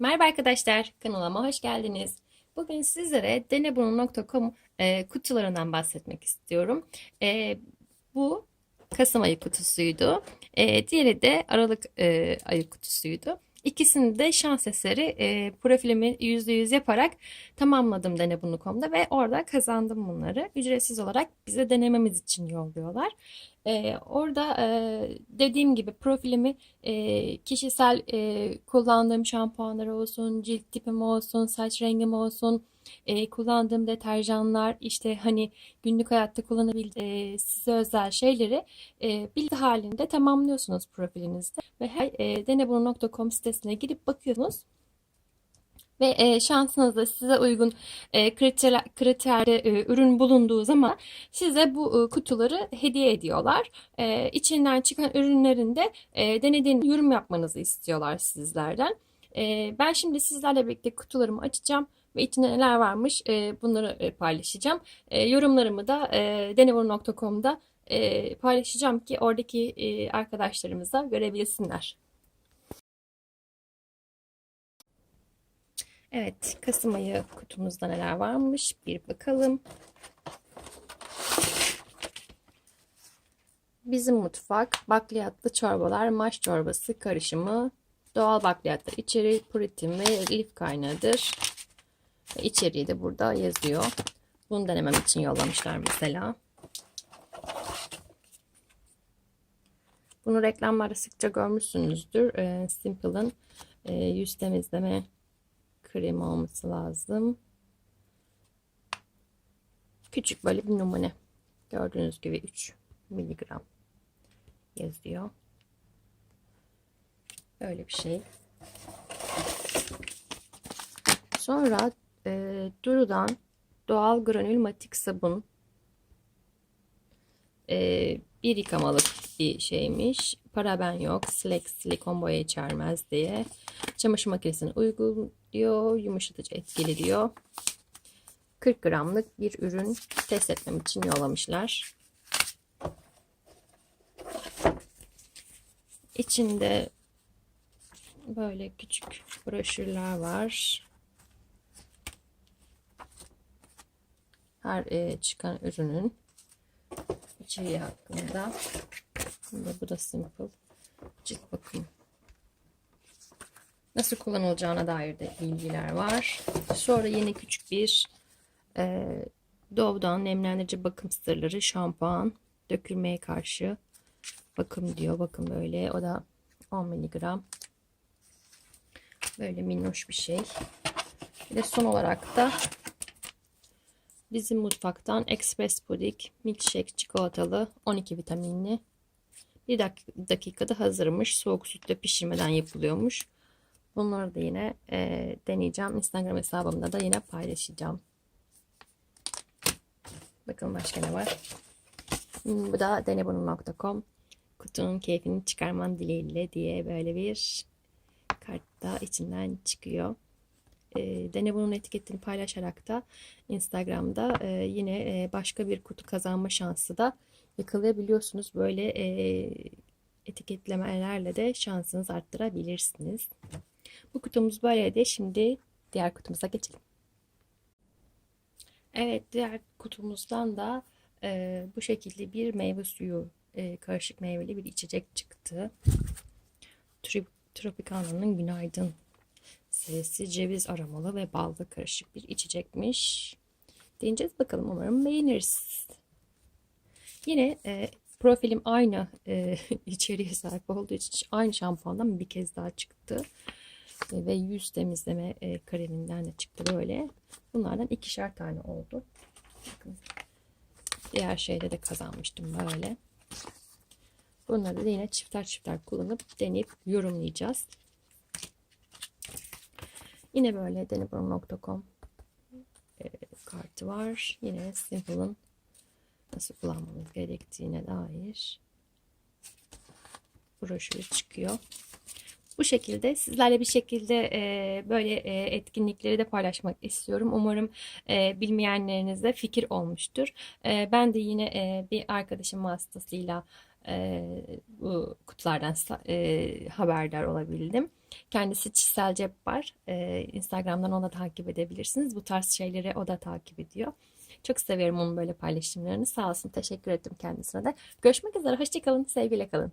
Merhaba arkadaşlar, kanalıma hoş geldiniz. Bugün sizlere denebunu.com e, kutularından bahsetmek istiyorum. E, bu Kasım ayı kutusuydu. E, diğeri de Aralık e, ayı kutusuydu. İkisini de şans eseri e, profilimi %100 yaparak tamamladım denebunu.com'da ve orada kazandım bunları. Ücretsiz olarak bize denememiz için yolluyorlar. E, orada e, dediğim gibi profilimi e, kişisel e, kullandığım şampuanlar olsun, cilt tipim olsun, saç rengim olsun, e, kullandığım deterjanlar, işte hani günlük hayatta kullanabildiğim e, size özel şeyleri e, bilgi halinde tamamlıyorsunuz profilinizde ve her e, denebunu.com sitesine girip bakıyorsunuz. Ve e, şansınızda size uygun e, kriter, kriterde e, ürün bulunduğu zaman size bu e, kutuları hediye ediyorlar. E, içinden çıkan ürünlerin de e, denediğiniz yorum yapmanızı istiyorlar sizlerden. E, ben şimdi sizlerle birlikte kutularımı açacağım ve içinde neler varmış e, bunları e, paylaşacağım. E, yorumlarımı da e, denevur.com'da e, paylaşacağım ki oradaki e, arkadaşlarımız da görebilsinler. Evet, Kasım ayı kutumuzda neler varmış bir bakalım. Bizim mutfak bakliyatlı çorbalar, maş çorbası karışımı, doğal bakliyatlar içeri, protein ve lif kaynağıdır. İçeriği de burada yazıyor. Bunu denemem için yollamışlar mesela. Bunu reklamlarda sıkça görmüşsünüzdür. E, Simple'ın e, yüz temizleme kremi olması lazım. Küçük böyle bir numune. Gördüğünüz gibi 3 miligram yazıyor. Öyle bir şey. Sonra e, Duru'dan doğal granül matik sabun. E, bir yıkamalık bir şeymiş. Paraben yok. Silex silikon boya içermez diye. Çamaşır makinesine uygun diyor. Yumuşatıcı etkili diyor. 40 gramlık bir ürün test etmem için yollamışlar. İçinde böyle küçük broşürler var. Her e, çıkan ürünün içeriği hakkında. Şimdi bu da simple cilt bakım. Nasıl kullanılacağına dair de bilgiler var. Sonra yine küçük bir e, Dove'dan nemlendirici bakım sırları şampuan dökülmeye karşı bakım diyor. Bakın böyle o da 10 miligram. Böyle minnoş bir şey. Ve son olarak da bizim mutfaktan Express Pudik Milkshake çikolatalı 12 vitaminli. Bir dak dakikada hazırmış. Soğuk sütle pişirmeden yapılıyormuş. Bunları da yine e, deneyeceğim. Instagram hesabımda da yine paylaşacağım. Bakın başka ne var. Hmm, Bu da denebunun.com kutunun keyfini çıkarman dileğiyle diye böyle bir kart da içinden çıkıyor. E, Denebunun etiketini paylaşarak da Instagram'da e, yine e, başka bir kutu kazanma şansı da yakalayabiliyorsunuz. Böyle e, etiketlemelerle de şansınızı arttırabilirsiniz. Bu kutumuz böyleydi. Şimdi diğer kutumuza geçelim. Evet diğer kutumuzdan da e, bu şekilde bir meyve suyu e, karışık meyveli bir içecek çıktı. Tri- Tropicano'nun Günaydın serisi ceviz aromalı ve ballı karışık bir içecekmiş. Deneyeceğiz bakalım umarım beğeniriz. Yine e, profilim aynı e, içeriğe sahip olduğu için aynı şampuandan bir kez daha çıktı. E, ve yüz temizleme e, kreminden de çıktı böyle. Bunlardan ikişer tane oldu. Bakın. Diğer şeyde de kazanmıştım böyle. Bunları da yine çifter çifter kullanıp deneyip yorumlayacağız. Yine böyle denebron.com e, kartı var. Yine Simple'ın nasıl kullanmamız gerektiğine dair broşürü çıkıyor. Bu şekilde sizlerle bir şekilde e, böyle e, etkinlikleri de paylaşmak istiyorum. Umarım e, bilmeyenlerinize fikir olmuştur. E, ben de yine e, bir arkadaşım vasıtasıyla e, bu kutulardan e, haberdar olabildim. Kendisi Çisel Cebbar. E, Instagram'dan onu da takip edebilirsiniz. Bu tarz şeyleri o da takip ediyor. Çok severim onun böyle paylaşımlarını. Sağ olsun. Teşekkür ettim kendisine de. Görüşmek üzere. Hoşçakalın. Sevgiyle kalın.